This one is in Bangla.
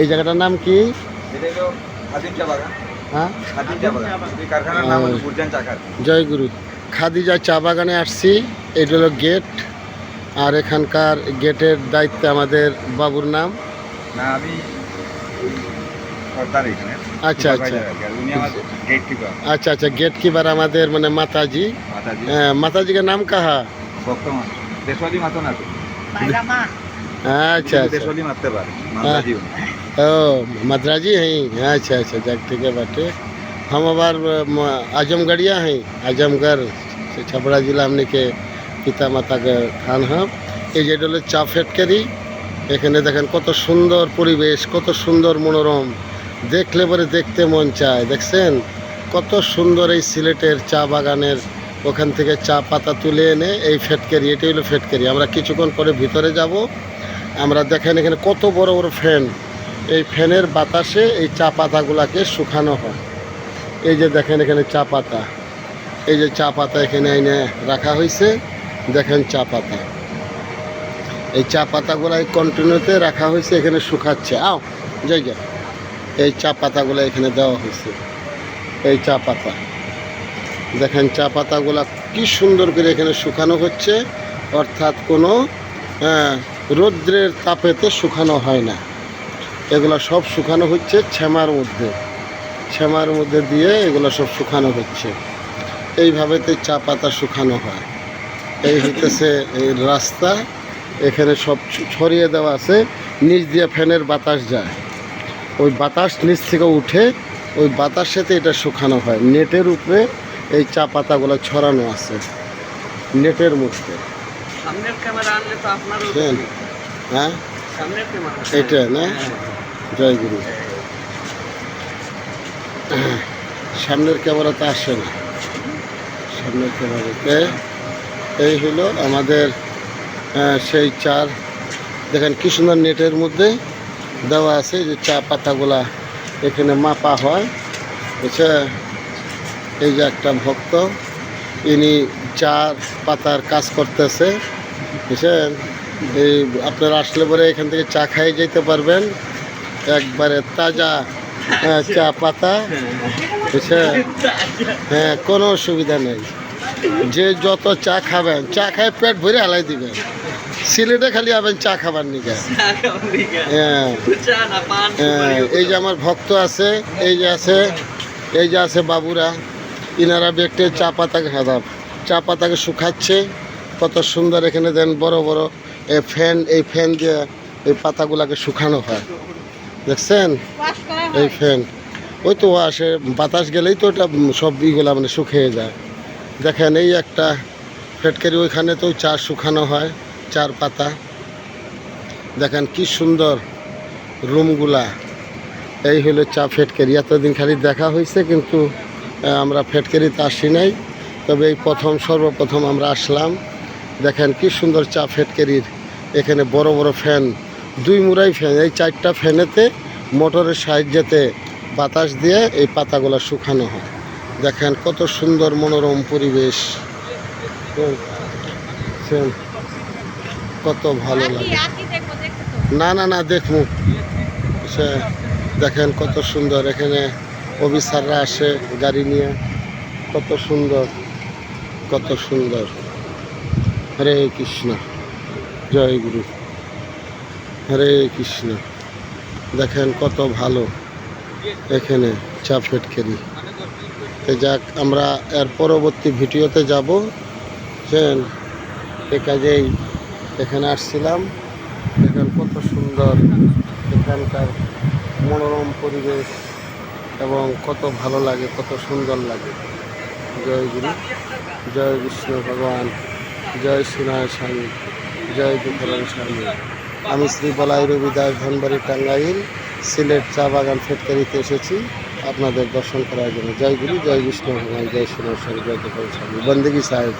এই জায়গাটার নাম কি? হ্যাঁ? জয়গুরু খাদিজা চা বাগানে আসছি। এটা হলো গেট। আর এখানকার গেটের দায়িত্বে আমাদের বাবুর নাম। আচ্ছা আচ্ছা।, আচ্ছা আচ্ছা। আচ্ছা আচ্ছা গেট কিপার আমাদের মানে মাতাজি। হ্যাঁ মাতাজি নাম কাহা? আচ্ছা আচ্ছা। মাতো না তো अच्छा अच्छा দেশওয়ালি মারতে পারে মাতাজি উনি ओ मद्राजी हैं अच्छा अच्छा जग ठीक है बाटे हम अबार म- आजमगढ़िया हैं आजमगढ़ से छपरा जिला हमने के পিতা মাতাকে খান হাম এই যেটা হলো চা ফ্যাক্টরি এখানে দেখেন কত সুন্দর পরিবেশ কত সুন্দর মনোরম দেখলে পরে দেখতে মন চায় দেখছেন কত সুন্দর এই সিলেটের চা বাগানের ওখান থেকে চা পাতা তুলে এনে এই ফ্যাক্টরি এটাই হলো ফ্যাক্টরি আমরা কিছুক্ষণ পরে ভিতরে যাব আমরা দেখেন এখানে কত বড় বড় ফ্যান এই ফ্যানের বাতাসে এই চা পাতাগুলাকে শুকানো হয়। এই যে দেখেন এখানে চা পাতা। এই যে চা পাতা এখানে এনে রাখা হয়েছে দেখেন চা পাতা। এই চা পাতাগুলো এই কন্টিনিউতে রাখা হয়েছে এখানে শুকাচ্ছে। আও যাই যা এই চা পাতাগুলো এখানে দেওয়া হয়েছে এই চা পাতা। দেখেন চা পাতাগুলা কি সুন্দর করে এখানে শুকানো হচ্ছে। অর্থাৎ কোনো হ্যাঁ, রৌদ্রের তাপেতে শুকানো হয় না। এগুলো সব শুকানো হচ্ছে ছ্যামার মধ্যে। ছ্যামার মধ্যে দিয়ে এগুলো সব শুকানো হচ্ছে। এইভাবেতে চা পাতা শুকানো হয়। এই হইতেছে এই রাস্তা এখানে সব ছড়িয়ে দেওয়া আছে। নিচ দিয়ে ফ্যানের বাতাস যায়। ওই বাতাস নিচ থেকে উঠে ওই বাতাসেতে এটা শুকানো হয়। নেটের উপরে এই চা পাতাগুলো ছড়ানো আছে। নেটের মধ্যে। বুঝলেন হ্যাঁ। এটা না? জয় গুরু। সামনের ক্যামেরাতে আসে না। সামনের ক্যামেরাতে। এই হলো আমাদের সেই চার। দেখেন কি সুন্দর নেটের মধ্যে দেওয়া আছে যে চা পাতাগুলা এখানে মাপা হয়। বুঝছে এই যে একটা ভক্ত, ইনি চার পাতার কাজ করতেছে। বুঝছেন? এই আপনারা আসলে পরে এখান থেকে চা খাইয়ে যেতে পারবেন। একবারে তাজা আহ, চা পাতা। বুঝছেন হ্যাঁ কোনো অসুবিধা নেই। যে যত চা খাবেন চা খায় পেট ভরে হালাই দিবেন। সিলেটে খালি আবেন চা খাবার নিকে। হ্যাঁ। হ্যাঁ, এই যে আমার ভক্ত আছে এই যে আছে এই যে আছে বাবুরা ইনারা ব্যক্তি চা পাতাকে খাদাব চা পাতাকে শুকাচ্ছে কত সুন্দর এখানে দেন বড় বড় এ ফ্যান এই ফ্যান দিয়ে এই পাতাগুলাকে শুকানো হয়। দেখছেন? এই ফ্যান। ওই তো আসে বাতাস গেলেই তো ওটা সব ইগুলা মানে শুকিয়ে যায়। দেখেন এই একটা ফেটকারি ওইখানে তো চা শুকানো হয় চার পাতা। দেখেন কি সুন্দর রুমগুলা। এই হলো চা ফ্যাটকারি এতদিন খালি দেখা হয়েছে কিন্তু আমরা ফ্যাটকারিতে আসি নাই। তবে এই প্রথম সর্বপ্রথম আমরা আসলাম। দেখেন কি সুন্দর চা ফ্যাটকারির এখানে বড় বড় ফ্যান দুই মুরাই ফ্যান এই চারটা ফ্যানেতে মোটরের সাহায্যেতে বাতাস দিয়ে এই পাতাগুলো শুকানো হয়। দেখেন কত সুন্দর মনোরম পরিবেশ। কত ভালো লাগে। না না না দেখব। সে দেখেন কত সুন্দর এখানে অফিসাররা আসে গাড়ি নিয়ে। কত সুন্দর কত সুন্দর। হরে কৃষ্ণ জয় গুরু। হরে কৃষ্ণ। দেখেন কত ভালো এখানে চা ফেটকেরি তো যাক, আমরা এর পরবর্তী ভিডিওতে যাব। বুঝছেন এ কাজেই এখানে আসছিলাম। দেখেন কত সুন্দর এখানকার মনোরম পরিবেশ এবং কত ভালো লাগে, কত সুন্দর লাগে। জয় গুরু, জয় বিষ্ণু ভগবান, জয় সোনায় স্বামী, জয় দুপুরান স্বামী। আমি শ্রী বলাই রবি দাস ধনবাড়ি টাঙ্গাইল, সিলেট চা বাগান ফেটকারিতে এসেছি। আপনাদের দর্শন করার জন্য জয় গুরু, জয় বিষ্ণু ভগবান জয় সোনার জয় গোপাল স্বামী। বন্দেগী সাহেব।